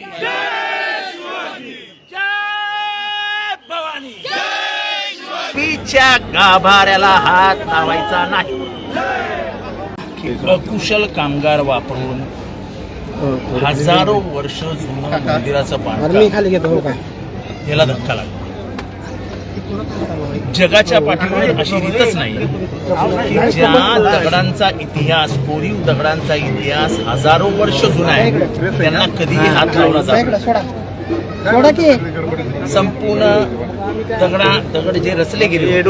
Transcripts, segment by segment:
शिवाजी जय भवानी। पीच्या गाभाऱ्याला हात लावायचा नाही. अकुशल कामगार वापरून हजारो वर्ष जुनं मंदिराचं बांधकाम. खाली घेतो हो का? याला धक्का लागला. जगाच्या पाठीवर अशी रीतच नाही. की ज्या दगडांचा इतिहास कोरीव दगडांचा इतिहास हजारो वर्ष जुना आहे त्यांना कधीही हात लावला जातो संपूर्ण दगडा दगड जे रचले गेले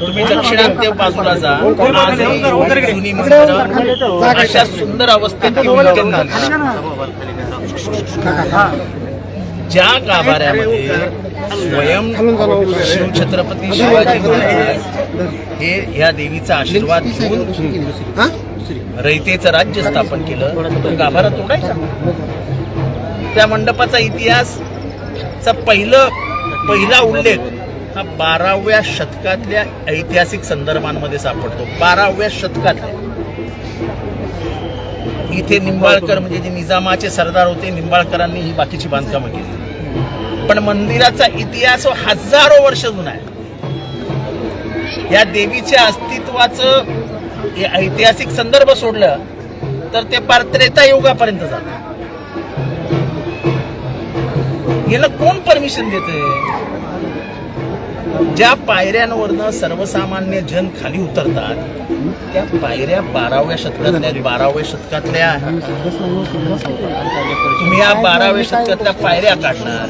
तुम्ही दक्षिणात्य बाजूला जा आजही जुनी अशा सुंदर अवस्थेत ज्या गाभाऱ्यामध्ये स्वयं शिवछत्रपती शिवाजी महाराज हे या देवीचा आशीर्वाद घेऊन रयतेचं राज्य स्थापन केलं तो गाभारा तोडायचा. त्या मंडपाचा इतिहास चा पहिलं पहिला उल्लेख हा बाराव्या शतकातल्या ऐतिहासिक संदर्भांमध्ये सापडतो. बाराव्या शतकातल्या. इथे निंबाळकर म्हणजे जे निजामाचे सरदार होते निंबाळकरांनी ही बाकीची बांधकामं केली. पण मंदिराचा इतिहास हजारो वर्ष जुना आहे. या देवीच्या अस्तित्वाचं ऐतिहासिक संदर्भ सोडलं तर ते पार त्रेता युगापर्यंत जात. याला कोण परमिशन देते ज्या पायऱ्यांवरनं सर्वसामान्य जन खाली उतरतात त्या पायऱ्या बाराव्या शतकातल्या बाराव्या शतकातल्या तुम्ही या बाराव्या शतकातल्या पायऱ्या काढणार.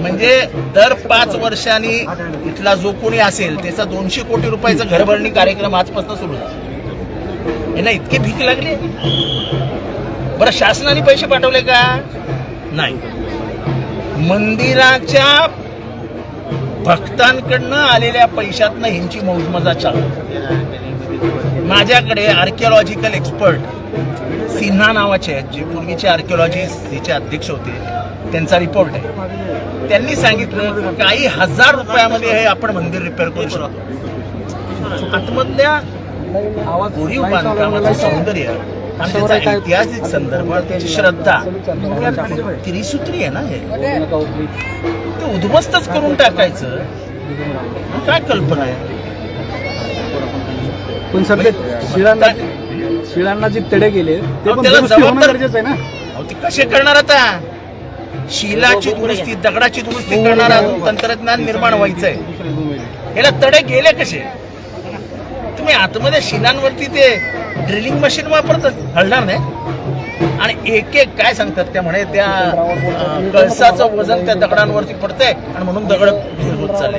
म्हणजे दर पाच वर्षांनी इथला जो कोणी असेल त्याचा दोनशे कोटी रुपयाचा घरभरणी कार्यक्रम आजपासून सुरू झाला यांना इतके भीक लागले? बरं शासनाने पैसे पाठवले का? नाही. मंदिराच्या भक्तांकडनं आलेल्या पैशातनं ह्यांची मौजमजा चालू. माझ्याकडे आर्किओलॉजिकल एक्सपर्ट सिन्हा नावाचे आहेत. जे पूर्वीचे आर्किओलॉजी ह्याचे अध्यक्ष होते. त्यांचा रिपोर्ट आहे. त्यांनी सांगितलं काही हजार रुपयामध्ये हे आपण मंदिर रिपेअर करू शकतो. आतमधल्या कोरीव बांधकामाचं सौंदर्य. आणि त्याचा ऐतिहासिक संदर्भ त्याची श्रद्धा. त्रिसूत्री आहे ना हे? ते उद्ध्वस्तच करून टाकायचं. काय कल्पना आहे? पण शिळांना शिळांना जे तडे गेले ते पण गरजेचं आहे ना? ते कसे करणार आता? शिलाची दुरुस्ती दगडाची दुरुस्ती करणार अजून तंत्रज्ञान निर्माण व्हायचंय. याला तडे गेले कसे? तुम्ही आतमध्ये शिलांवरती ते ड्रिलिंग मशीन वापरतात हलणार नाही. आणि एक एक काय सांगतात त्या म्हणे त्या कळसाचं वजन त्या दगडांवरती पडतंय आणि म्हणून दगड होत चालले.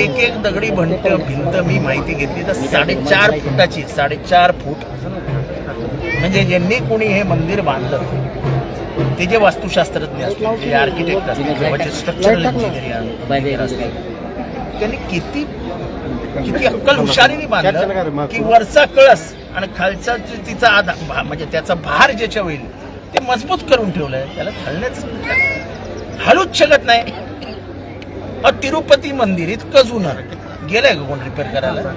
एक एक दगडी भंट भिंत मी माहिती घेतली तर साडेचार फुटाची साडेचार फूट. म्हणजे ज्यांनी कोणी हे मंदिर बांधलं ते जे वास्तुशास्त्रज्ञ असतील जे आर्किटेक्ट असतील किंवा जे स्ट्रक्चरल इंजिनियर असतील त्यांनी किती किती अक्कल हुशारीने बांधलं की वरचा कळस आणि खालचा तिचा आधार म्हणजे त्याचा भार ज्याच्या होईल ते मजबूत करून ठेवलंय. त्याला हलण्याच हलूच शकत नाही. अ तिरुपती मंदिर इतकं जुनं गेलंय का कोण रिपेअर करायला?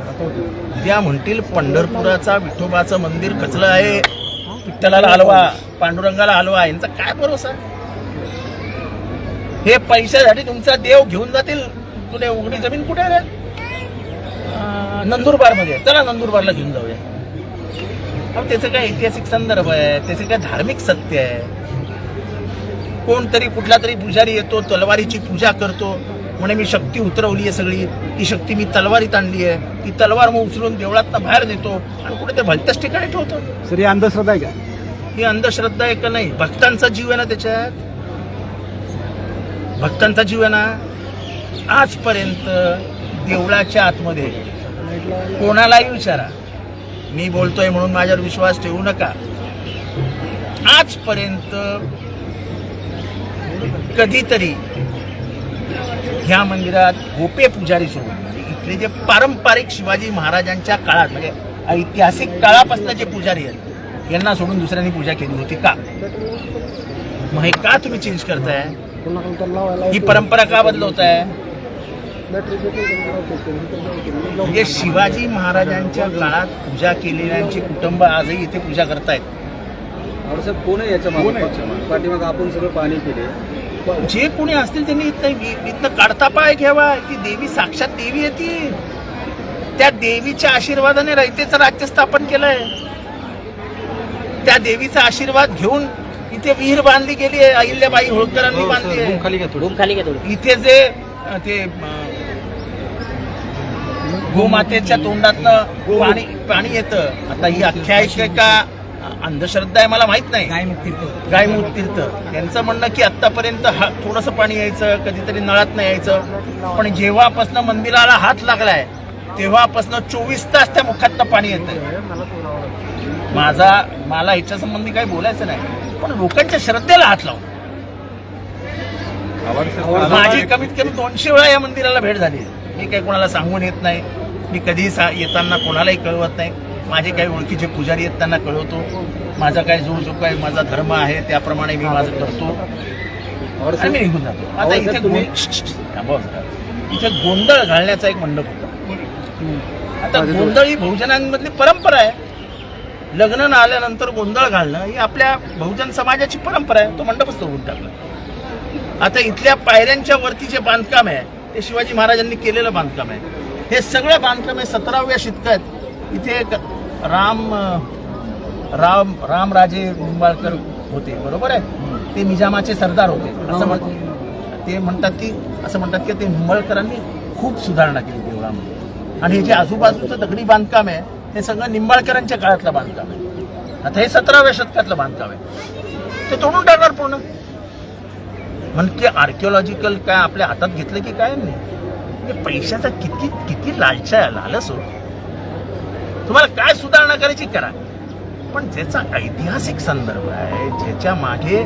उद्या म्हणतील पंढरपुराचा विठोबाचं मंदिर खचलं आहे. विठ्ठलाला हलवा पांडुरंगाला हलवा यांचा काय भरोसा? हे पैशासाठी तुमचा देव घेऊन जातील. तुला उघडी जमीन कुठे नंदुरबारमध्ये चला नंदुरबारला घेऊन जाऊया. अहो त्याचं काय ऐतिहासिक संदर्भ आहे? त्याचे काय धार्मिक सत्य आहे? कोणतरी कुठला तरी पुजारी येतो तलवारीची पूजा करतो. म्हणे मी शक्ती उतरवली आहे सगळी. ती शक्ती मी तलवारीत आणली आहे. ती तलवार मग उचलून देवळात बाहेर देतो आणि कुठे ते भलत्याच ठिकाणी ठेवतो. सर ही अंधश्रद्धा आहे का? ही अंधश्रद्धा आहे का नाही? भक्तांचा जीव आहे ना त्याच्यात? भक्तांचा जीव आहे ना? आजपर्यंत देवळाच्या आतमध्ये कोणालाही विचारा. मी बोलतोय म्हणून माझ्यावर विश्वास ठेवू नका. आजपर्यंत कधीतरी ह्या मंदिरात गोपे पुजारी सोडून म्हणजे इथले जे पारंपरिक शिवाजी महाराजांच्या काळात म्हणजे ऐतिहासिक काळापासून जे पुजारी आहेत यांना सोडून दुसऱ्यांनी पूजा केली होती का? मग हे का तुम्ही चेंज करताय? ही परंपरा का बदलवताय? म्हणजे शिवाजी महाराजांच्या काळात पूजा केलेल्यांची कुटुंब आजही इथे पूजा करतायत. कोण आहे याच्या मागे? पाठीमाग आपण सगळं पाणी केले जे कोणी असतील त्यांनी इथं इथनं काढता पाय घ्यावा. ती देवी साक्षात देवी आहे ती. त्या देवीच्या आशीर्वादाने रयतेचं राज्य स्थापन केलंय. त्या देवीचा आशीर्वाद घेऊन इथे विहीर बांधली गेली आहे अहिल्याबाई होळकरांनी बांधली आहे. खाली घ्या थोडं. खाली घ्या थोडी. इथे जे ते गोमातेच्या तोंडातनं पाणी पाणी येतं. आता ही आख्यायिका आहे का अंधश्रद्धा आहे मला माहीत नाही. गायमूत तीर्थ. त्यांचं म्हणणं की आतापर्यंत हा थोडंसं पाणी यायचं कधीतरी नळात नाही यायचं. पण जेव्हापासनं मंदिराला हात लागलाय तेव्हापासनं चोवीस तास त्या मुखातनं पाणी येतं माझा मला ह्याच्या संबंधी काही बोलायचं नाही. पण लोकांच्या श्रद्धेला हात लावून. माझी कमीत कमी दोनशे वेळा या मंदिराला भेट झाली. मी काही कोणाला सांगून येत नाही. मी कधीही येताना कोणालाही कळवत नाही. माझे काही ओळखीचे पुजारी आहेत त्यांना कळवतो. माझा काय जो जो काही माझा धर्म आहे त्याप्रमाणे मी माझं करतो. आणि मी निघून जातो. आता इथे. इथे गोंधळ घालण्याचा एक मंडप होता. आता गोंधळ ही बहुजनांमधली परंपरा आहे. लग्न न आल्यानंतर गोंधळ घालणं ही आपल्या बहुजन समाजाची परंपरा आहे. तो मंडपच तोडून टाकला. आता इथल्या पायऱ्यांच्या वरती जे बांधकाम आहे ते शिवाजी महाराजांनी केलेलं बांधकाम आहे. हे सगळं बांधकाम आहे सतराव्या शतकात इथे एक राम राम रामराजे निंबाळकर होते बरोबर आहे? ते निजामाचे सरदार होते असं म्हण ते म्हणतात की असं म्हणतात की ते निंबाळकरांनी खूप सुधारणा केली देवळामध्ये. आणि हे जे आजूबाजूचं दगडी बांधकाम आहे हे सगळं निंबाळकरांच्या काळातलं बांधकाम आहे. आता हे सतराव्या शतकातलं बांधकाम आहे. ते तोडून टाकणार पूर्ण. म्हणजे आर्किओलॉजिकल काय आपल्या हातात घेतलं की काय नाही? म्हणजे पैशाचा किती किती लालचा आहे लालच हो. तुम्हाला काय सुधारणा करायची करा. पण ज्याचा ऐतिहासिक संदर्भ आहे ज्याच्या मागे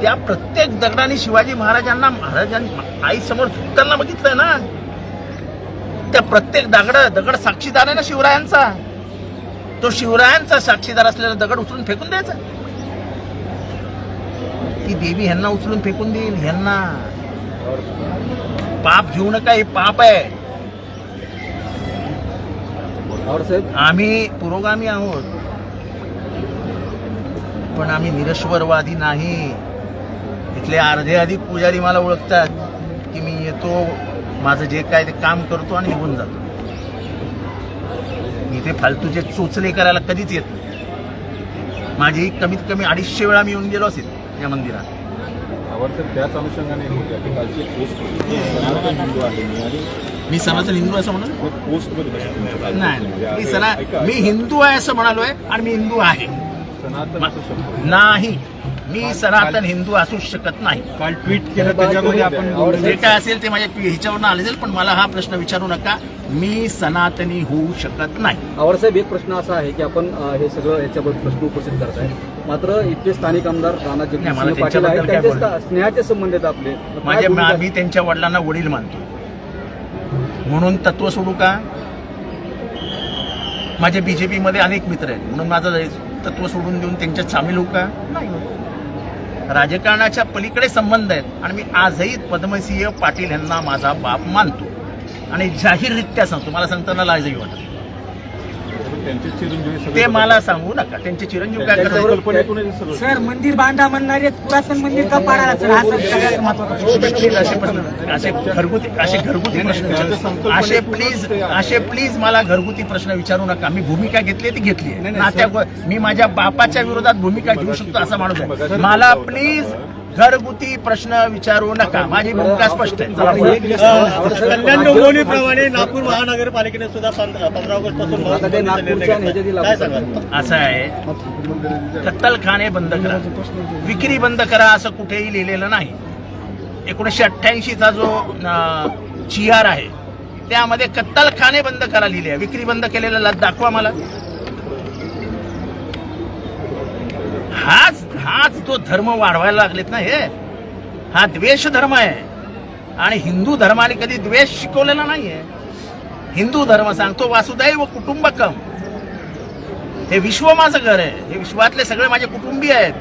त्या प्रत्येक दगडाने शिवाजी महाराजांना महाराजांनी आई समोर झुकताना बघितलंय ना. त्या प्रत्येक दगड दगड साक्षीदार आहे ना शिवरायांचा. तो शिवरायांचा साक्षीदार असलेला दगड उचलून फेकून द्यायचा. ती देवी ह्यांना उचलून फेकून देईल ह्यांना. पाप घेऊ नका हे पाप आहे. आम्ही पुरोगामी आहोत. पण आम्ही निरश्वरवादी नाही. इथले अर्धे अधिक पुजारी मला ओळखतात की मी येतो माझं जे काय ते काम करतो आणि निघून जातो. मी ते फालतूचे चोचले करायला कधीच येत नाही. माझी कमीत कमी अडीचशे वेळा मी येऊन गेलो असेल या मंदिरात. त्याच अनुषंगाने आहे मी सनातन हिंदू असं म्हणून पोस्टमध्ये नाही. मी सना मी हिंदू आहे असं म्हणालोय आणि मी हिंदू आहे. सनातन असं शब्द नाही. मी सनातन हिंदू असू शकत नाही. काल ट्विट केलं त्याच्यामध्ये आपण जे काय असेल ते माझ्या ह्याच्यावरून आले असेल पण मला हा प्रश्न विचारू नका. मी सनातनी होऊ शकत नाही. आवर साहेब एक प्रश्न असा आहे की आपण हे सगळं याच्याबद्दल प्रश्न उपस्थित करताय. मात्र इथले स्थानिक आमदार राणा नाही, मला जगदीशसिंह पाटील त्यांच्याबद्दल आहेत. काय त्यांचे बोलायचं? स्था- स्नेहाचे संबंध आहेत आपले. माझ्या मी त्यांच्या वडिलांना वडील मानतो. म्हणून तत्व सोडू का माझे बीजेपी मध्ये अनेक मित्र आहेत. म्हणून माझं तत्व सोडून देऊन त्यांच्यात सामील होऊ का? नाही. राजकारणाच्या पलीकडे संबंध आहेत. आणि मी आजही पद्मसिंह पाटील यांना माझा बाप मानतो. आणि जाहीररित्या सांगतो. मला सांगताना लाजही वाटत. त्यांचे चिरंजीवी सगळे ते मला सांगू नका त्यांचे चिरंजीव काय त्यांच्या करतात. कल्पनेतून हे सगळं सर मंदिर बांधा म्हणणारे पुरातन मंदिर का पाडायला सर? हा सर सगळ्यात महत्त्वाचा प्लीज असे प्रश्न असे घरगुती असे घरगुती प्रश्न असे प्लीज असे प्लीज मला घरगुती प्रश्न विचारू नका. मी भूमिका घेतली ती घेतली आहे. नात्या मी माझ्या बापाच्या विरोधात भूमिका घेऊ शकतो असा माणूस आहे. मला प्लीज घरगुती प्रश्न विचारू नका. माझी भूमिका स्पष्ट आहे. कल्याण डोंबिवलीप्रमाणे नागपूर महानगरपालिकेने सुद्धा पंधरा ऑगस्टपासून असं आहे. कत्तलखाने बंद करा. विक्री बंद करा असं कुठेही लिहिलेलं नाही. एकोणीसशे अठ्ठ्याऐंशीचा जो जी आर आहे त्यामध्ये कत्तलखाने बंद करा लिहिले आहे. विक्री बंद केलेला ला- दाखवा मला. हाच हाच तो धर्म वाढवायला लागलेत ना हे? हा द्वेष धर्म आहे. आणि हिंदू धर्माने कधी द्वेष शिकवलेला नाहीये. हिंदू धर्म सांगतो वासुदैव कुटुंबकम. हे विश्व माझं घर आहे. हे विश्वातले सगळे माझे कुटुंबीय आहेत.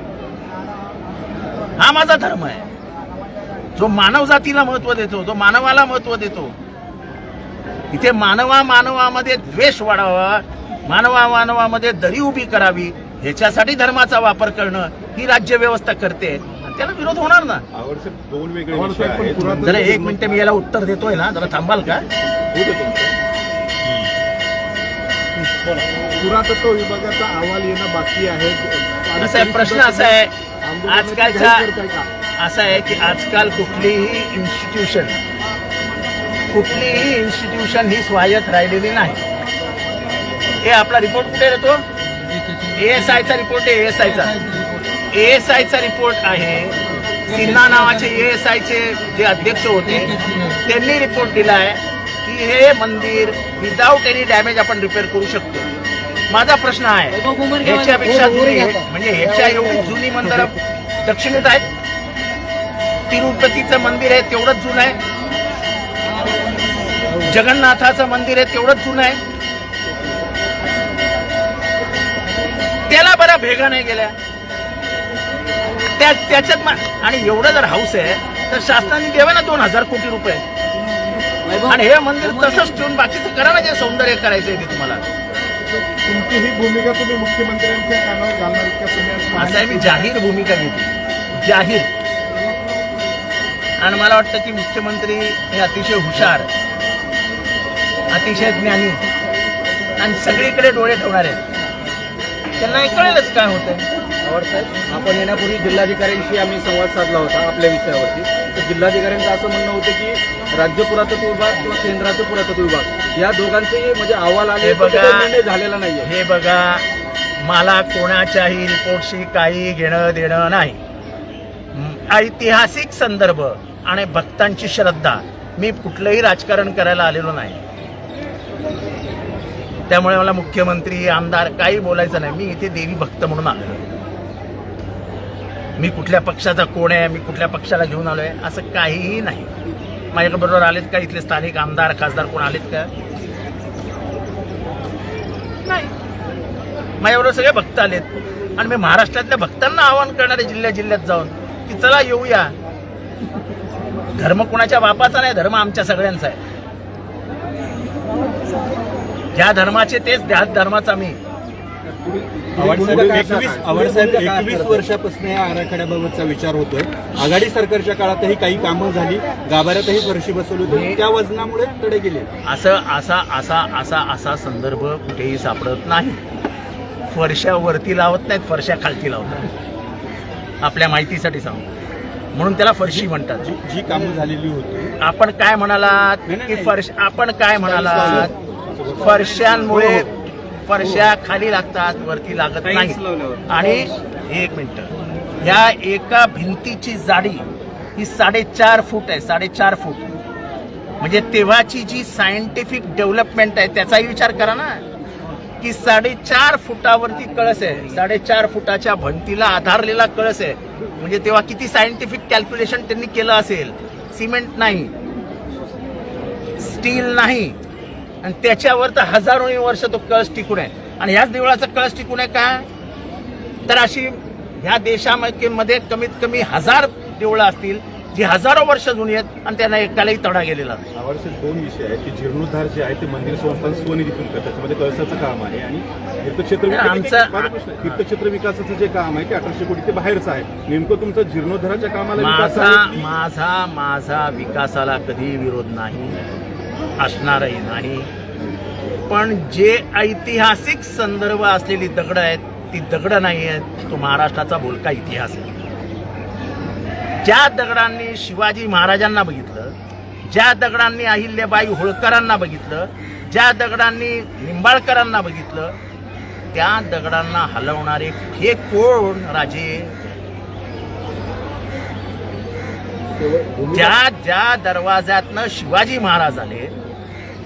हा माझा धर्म आहे. जो मानव जातीला महत्त्व देतो जो मानवाला महत्त्व देतो इथे मानवा मानवामध्ये द्वेष वाढावा मानवा मानवामध्ये दरी उभी करावी ह्याच्यासाठी धर्माचा वापर करणं ही राज्य व्यवस्था करते आणि त्याला विरोध होणार ना? दोन वेगळे जरा एक मिनिट मी याला उत्तर देतोय ना जरा थांबाल का. पुरातत्व विभागाचा अहवाल येणं बाकी आहे. आणि असा आहे, प्रश्न असा आहे का? असं आहे की आजकाल कुठलीही इन्स्टिट्यूशन कुठलीही इन्स्टिट्यूशन ही स्वायत्त राहिलेली नाही. हे आपला रिपोर्ट कुठे येतो एएस आयचा रिपोर्ट आहे एएस आयचा एएस आयचा रिपोर्ट आहे. सिन्हा नावाचे एएस आयचे जे अध्यक्ष होते त्यांनी रिपोर्ट दिलाय की हे मंदिर विदाऊट एनी डॅमेज आपण रिपेअर करू शकतो. माझा प्रश्न आहे ह्याच्यापेक्षा जुनी म्हणजे ह्याच्या एवढी जुनी मंदिरं दक्षिणेत आहेत. तिरुपतीचं मंदिर आहे तेवढंच जुनं आहे. जगन्नाथाचं मंदिर आहे तेवढंच जुनं आहे. त्याला बरा भेगा नाही गेल्या. त्या त्याच्यात आणि एवढं जर हाऊस आहे तर शासनाने द्यावे ना दोन हजार कोटी रुपये. आणि हे मंदिर तसंच ठेवून बाकीचं करा ना जे सौंदर्य करायचंय ते तुम्हाला. तुमची ही भूमिका तुम्ही मुख्यमंत्र्यांच्या कानावर घालणार का तुम्ही आज असं आहे मी जाहीर भूमिका घेतली जाहीर. आणि मला वाटतं की मुख्यमंत्री हे अतिशय हुशार अतिशय ज्ञानी आणि सगळीकडे डोळे ठेवणार आहेत. त्यांना कळेलच काय होतंय. पवार साहेब आपण येण्यापूर्वी जिल्हाधिकाऱ्यांशी आम्ही संवाद साधला होता आपल्या विषयावरती तर जिल्हाधिकाऱ्यांचं असं म्हणणं होतं की राज्य पुरातत्व विभाग किंवा केंद्राचं पुरातत्व विभाग या दोघांचेही म्हणजे अहवाल आले हे बघा. निर्णय झालेला नाहीये हे बघा मला कोणाच्याही रिपोर्टशी काही घेणं देणं नाही ऐतिहासिक संदर्भ आणि भक्तांची श्रद्धा मी कुठलंही राजकारण करायला आलेलो नाही त्यामुळे मला मुख्यमंत्री आमदार काही बोलायचं नाही मी इथे देवी भक्त म्हणून आलेलो. मी कुठल्या पक्षाचा कोण आहे मी कुठल्या पक्षाला घेऊन आलो आहे असं काहीही नाही. माझ्याबरोबर आलेत का इथले स्थानिक आमदार खासदार कोण आलेत का? नाही. माझ्याबरोबर सगळे भक्त आलेत. आणि मी महाराष्ट्रातल्या भक्तांना आवाहन करणारे जिल्ह्या जिल्ह्यात जाऊन की चला येऊया. धर्म कोणाच्या बापाचा नाही धर्म आमच्या सगळ्यांचा आहे. ज्या धर्माचे तेच त्या धर्माचा मी. आवडसाहेब एकवीस आवडसाहेब? वर्षापासून या आराखड्याबाबतचा विचार होतोय. आघाडी सरकारच्या काळातही काही कामं झाली गाभाऱ्यातही फरशी बसवली होती. त्या वजनामुळे तडे गेले. असं असा असा असा असा संदर्भ कुठेही सापडत नाही. फरशा वरती लावत नाहीत फरशा खालती लावतात आपल्या माहितीसाठी सांगू. म्हणून त्याला फरशी म्हणतात. जी जी कामं झालेली होती. आपण काय म्हणालात की. फरश आपण काय म्हणालात? फरशांमुळे फरशा खाली लागतात वरती लागत नाही. आणि एक मिनिट. या एका भिंतीची जाडी ही साडेचार फूट आहे साडेचार फूट. म्हणजे तेव्हाची जी सायंटिफिक डेव्हलपमेंट आहे त्याचाही विचार करा ना. की साडेचार फुटावरती कळस आहे. साडेचार फुटाच्या भिंतीला आधारलेला कळस आहे. म्हणजे तेव्हा किती सायंटिफिक कॅल्क्युलेशन त्यांनी केलं असेल? सिमेंट नाही. स्टील नाही. आणि त्याच्यावर तर हजारो वर्ष तो कळस टिकून आहे. आणि ह्याच देवळाचा कळस टिकून आहे का तर अशी ह्या देशामध्ये मध्ये कमीत कमी हजार देवळं असतील जी हजारो वर्ष जुनी आहेत आणि त्यांना एकालाही तडा गेलेला दोन विषय आहेत की जीर्णोद्धार जे आहे ते मंदिर संस्थान स्वनिधीतून करतात. त्याच्यामध्ये कळसाचं काम आहे आणि तीर्थक्षेत्र आमचं-. तीर्थक्षेत्र विकासाचं जे काम आहे ते अठराशे कोटी ते बाहेरचं आहे. नेमकं तुमचं जीर्णोद्धाराच्या कामाला माझा माझा माझा विकासाला कधी विरोध नाही. असणारही नाही. पण जे ऐतिहासिक संदर्भ असलेली दगडं आहेत ती दगडं नाही आहेत तो महाराष्ट्राचा बोलका इतिहास आहे. ज्या दगडांनी शिवाजी महाराजांना बघितलं ज्या दगडांनी अहिल्याबाई होळकरांना बघितलं ज्या दगडांनी निंबाळकरांना बघितलं त्या दगडांना हलवणारे हे कोण राजे? ज्या ज्या दरवाज्यातनं शिवाजी महाराज आले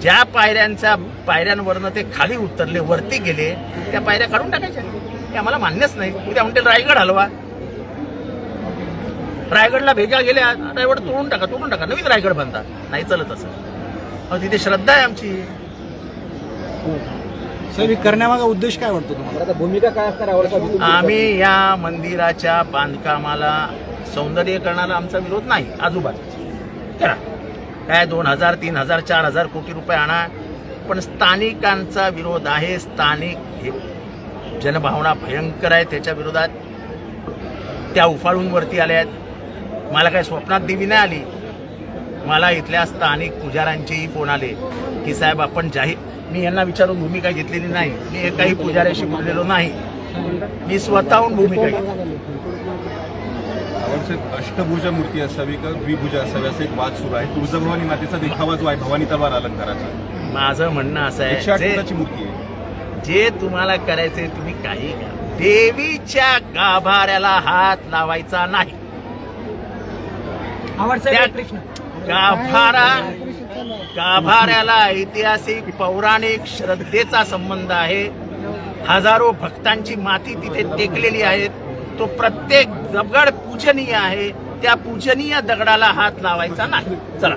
ज्या पायऱ्यांच्या पायऱ्यांवरनं ते खाली उतरले वरती गेले त्या पायऱ्या काढून टाकायच्या. हे आम्हाला मान्यच नाही. उद्या म्हणते रायगड हलवा. रायगडला भेगा गेल्या रायगड तोडून टाका तोडून टाका. नवीन रायगड बांधा. नाही चालत असं. अहो, तिथे श्रद्धा आहे आमची. सर करण्यामागा उद्देश काय वाटतो तुम्हाला? आता भूमिका काय असणार आम्ही या मंदिराच्या बांधकामाला सौंदर्यकरणाला आमचा विरोध नाही. आजूबाजूचा. करा. काय दोन हजार तीन हजार चार हजार कोटी रुपये आणा. पण स्थानिकांचा विरोध आहे. स्थानिक हे जनभावना भयंकर आहे त्याच्या विरोधात. त्या उफाळून वरती आल्या आहेत. मला काय स्वप्नात देवी नाही आली. मला इथल्या स्थानिक पुजाऱ्यांचेही फोन आले की साहेब आपण जाहीर मी यांना विचारून भूमिका घेतलेली नाही. मी एकाही पुजाऱ्याशी बोललेलो नाही. मी स्वतःहून भूमिका घेतली. साहेब अष्टभुजा मूर्ती असावी का द्विभुजा असावी असा एक वाद सुरू आहे. तुळजाभवानी मातेचा देखावा जो आहे भवानी तलवार अलंकाराचा. माझं म्हणणं असं एकशे आठ आहे जे- फुटाची मूर्ती आहे? जे तुम्हाला करायचे तुम्ही काही करा. देवीच्या गाभाऱ्याला हात लावायचा नाही. त्या- गाभारा गाभाऱ्याला ऐतिहासिक पौराणिक श्रद्धेचा संबंध आहे. हजारो भक्तांची माती तिथे टेकलेली आहे तो प्रत्येक दगड पूजनीय आहे. त्या पूजनीय दगडाला हात लावायचा नाही. चला.